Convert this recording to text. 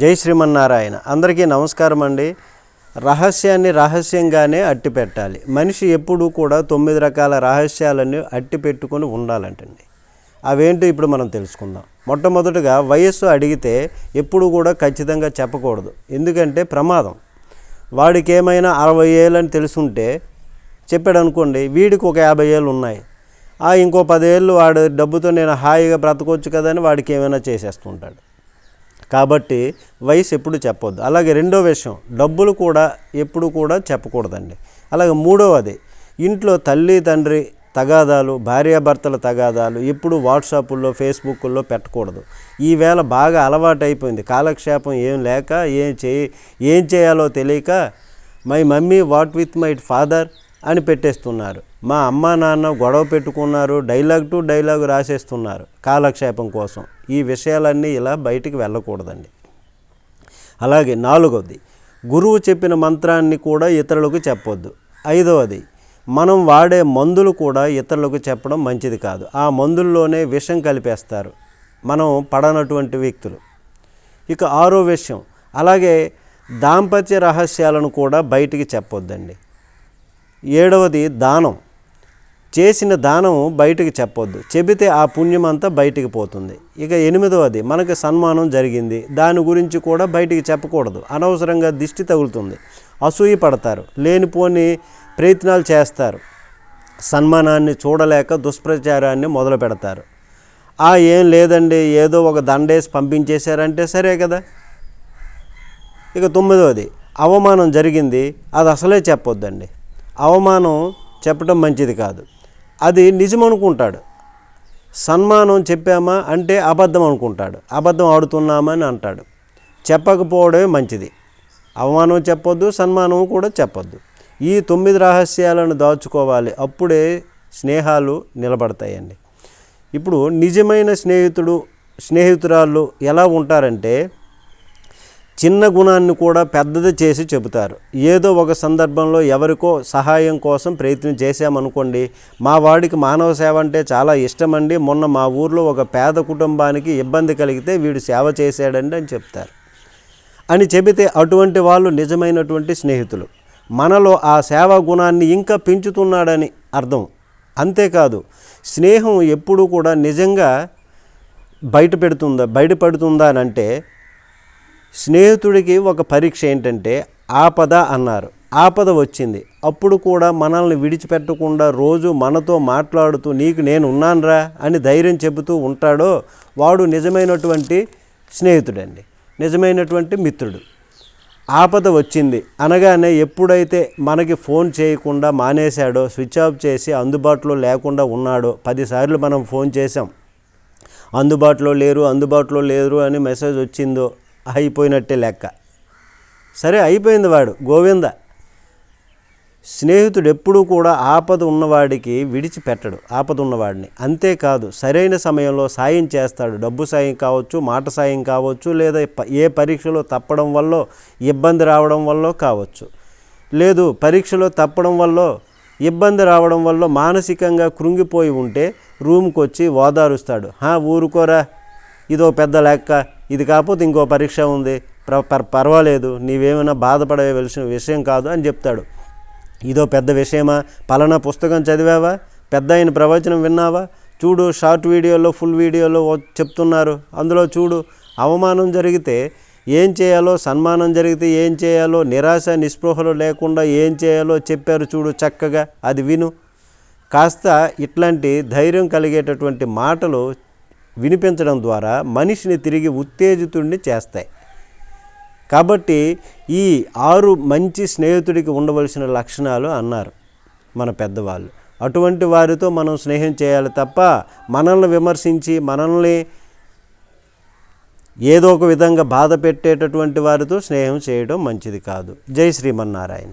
జై శ్రీమన్నారాయణ. అందరికీ నమస్కారం అండి. రహస్యాన్ని రహస్యంగానే అట్టి పెట్టాలి. మనిషి ఎప్పుడూ కూడా తొమ్మిది రకాల రహస్యాలన్నీ అట్టి పెట్టుకొని ఉండాలంటండి. అవేంటో ఇప్పుడు మనం తెలుసుకుందాం. మొట్టమొదటిగా వయస్సు అడిగితే ఎప్పుడు కూడా ఖచ్చితంగా చెప్పకూడదు. ఎందుకంటే ప్రమాదం. వాడికి ఏమైనా అరవై ఏళ్ళని తెలుసుంటే చెప్పాడు అనుకోండి వీడికి ఒక యాభై ఏళ్ళు ఉన్నాయి. ఆ ఇంకో పదేళ్ళు వాడు డబ్బుతో నేను హాయిగా బ్రతకొచ్చు కదా అని వాడికి ఏమైనా చేసేస్తుంటాడు. కాబట్టి వయసు ఎప్పుడు చెప్పొద్దు. అలాగే రెండో విషయం డబ్బులు కూడా ఎప్పుడు కూడా చెప్పకూడదండి. అలాగే మూడవది ఇంట్లో తల్లి తండ్రి తగాదాలు భార్యాభర్తల తగాదాలు ఎప్పుడు వాట్సాపుల్లో ఫేస్బుక్ల్లో పెట్టకూడదు. ఈవేళ బాగా అలవాటు అయిపోయింది కాలక్షేపం ఏం లేక ఏం చేయి ఏం చేయాలో తెలియక my mummy what with my father? అని పెట్టేస్తున్నారు. మా అమ్మ నాన్న గొడవ పెట్టుకున్నారు డైలాగ్ టు డైలాగ్ రాసేస్తున్నారు కాలక్షేపం కోసం. ఈ విషయాలన్నీ ఇలా బయటికి వెళ్ళకూడదండి. అలాగే నాలుగవది గురువు చెప్పిన మంత్రాన్ని కూడా ఇతరులకు చెప్పొద్దు. ఐదవది మనం వాడే మందులు కూడా ఇతరులకు చెప్పడం మంచిది కాదు. ఆ మందుల్లోనే విషం కలిపేస్తారు. మనం పడనటువంటి వ్యక్తులు. ఇక ఆరో విషయం అలాగే దాంపత్య రహస్యాలను కూడా బయటికి చెప్పొద్దండి. ఏడవది దానం. చేసిన దానం బయటకు చెప్పొద్దు. చెబితే ఆ పుణ్యం అంతా బయటికి పోతుంది. ఇక ఎనిమిదవది మనకు సన్మానం జరిగింది. దాని గురించి కూడా బయటికి చెప్పకూడదు. అనవసరంగా దిష్టి తగులుతుంది. అసూయ పడతారు. లేనిపోని ప్రయత్నాలు చేస్తారు. సన్మానాన్ని చూడలేక దుష్ప్రచారాన్ని మొదలు పెడతారు. ఆ ఏం లేదండి ఏదో ఒక దండేసి పంపించేశారంటే సరే కదా. ఇక తొమ్మిదవది అవమానం జరిగింది అది అసలే చెప్పొద్దండి. అవమానం చెప్పడం మంచిది కాదు. అది నిజం అనుకుంటాడు సన్మానం చెప్పామా అంటే అబద్ధం అనుకుంటాడు. అబద్ధం ఆడుతున్నామా అని అంటాడు. చెప్పకపోవడమే మంచిది. అవమానం చెప్పొద్దు సన్మానం కూడా చెప్పొద్దు. ఈ తొమ్మిది రహస్యాలను దాచుకోవాలి. అప్పుడే స్నేహాలు నిలబడతాయండి. ఇప్పుడు నిజమైన స్నేహితుడు స్నేహితురాళ్ళు ఎలా ఉంటారంటే చిన్న గుణాన్ని కూడా పెద్దది చేసి చెబుతారు. ఏదో ఒక సందర్భంలో ఎవరికో సహాయం కోసం ప్రయత్నం చేశామనుకోండి మా వాడికి మానవ సేవ అంటే చాలా ఇష్టమండి. మొన్న మా ఊర్లో ఒక పేద కుటుంబానికి ఇబ్బంది కలిగితే వీడు సేవ చేశాడండి అని చెప్తారు. అని చెబితే అటువంటి వాళ్ళు నిజమైనటువంటి స్నేహితులు. మనలో ఆ సేవా గుణాన్ని ఇంకా పెంచుతున్నాడని అర్థం. అంతేకాదు స్నేహం ఎప్పుడూ కూడా నిజంగా బయట పెడుతుందా బయటపడుతుందా అని అంటే స్నేహితుడికి ఒక పరీక్ష ఏంటంటే ఆపద అన్నారు. ఆపద వచ్చింది. అప్పుడు కూడా మనల్ని విడిచిపెట్టకుండా రోజు మనతో మాట్లాడుతూ నీకు నేను ఉన్నానురా అని ధైర్యం చెబుతూ ఉంటాడో వాడు నిజమైనటువంటి స్నేహితుడండి. నిజమైనటువంటి మిత్రుడు. ఆపద వచ్చింది. అనగానే ఎప్పుడైతే మనకి ఫోన్ చేయకుండా మానేశాడో స్విచ్ ఆఫ్ చేసి అందుబాటులో లేకుండా ఉన్నాడో పదిసార్లు మనం ఫోన్ చేసాం అందుబాటులో లేరు అందుబాటులో లేరు అని మెసేజ్ వచ్చిందో అయిపోయినట్టే లెక్క. సరే అయిపోయింది వాడు గోవింద. స్నేహితుడు ఎప్పుడూ కూడా ఆపద ఉన్నవాడికి విడిచిపెట్టడు ఆపద ఉన్నవాడిని. అంతేకాదు సరైన సమయంలో సాయం చేస్తాడు. డబ్బు సాయం కావచ్చు మాట సాయం కావచ్చు లేదా ఏ పరీక్షలో తప్పడం వల్ల ఇబ్బంది రావడం వల్ల కావచ్చు. లేదు పరీక్షలో తప్పడం వల్ల ఇబ్బంది రావడం వల్ల మానసికంగా కృంగిపోయి ఉంటే రూమ్కి వచ్చి ఓదారుస్తాడు ఊరుకోరా ఇదో పెద్ద లెక్క. ఇది కాకపోతే ఇంకో పరీక్ష ఉంది. ప్ర- పర్వాలేదు. నీవేమైనా బాధపడే విషయం కాదు అని చెప్తాడు. ఇదో పెద్ద విషయమా? పలానా పుస్తకం చదివావా? పెద్ద అయిన ప్రవచనం విన్నావా? చూడు షార్ట్ వీడియోలో ఫుల్ వీడియోలో చెప్తున్నారు. అందులో చూడు అవమానం జరిగితే ఏం చేయాలో సన్మానం జరిగితే ఏం చేయాలో నిరాశ నిస్పృహలు లేకుండా ఏం చేయాలో చెప్పారు చూడు చక్కగా. అది విను. కాస్త ఇట్లాంటి ధైర్యం కలిగేటటువంటి మాటలు వినిపించడం ద్వారా మనిషిని తిరిగి ఉత్తేజితుడిని చేస్తాయి. కాబట్టి ఈ ఆరు మంచి స్నేహితుడికి ఉండవలసిన లక్షణాలు అన్నారు మన పెద్దవాళ్ళు. అటువంటి వారితో మనం స్నేహం చేయాలి తప్ప మనల్ని విమర్శించి మనల్ని ఏదో ఒక విధంగా బాధ పెట్టేటటువంటి వారితో స్నేహం చేయడం మంచిది కాదు. జై శ్రీమన్నారాయణ.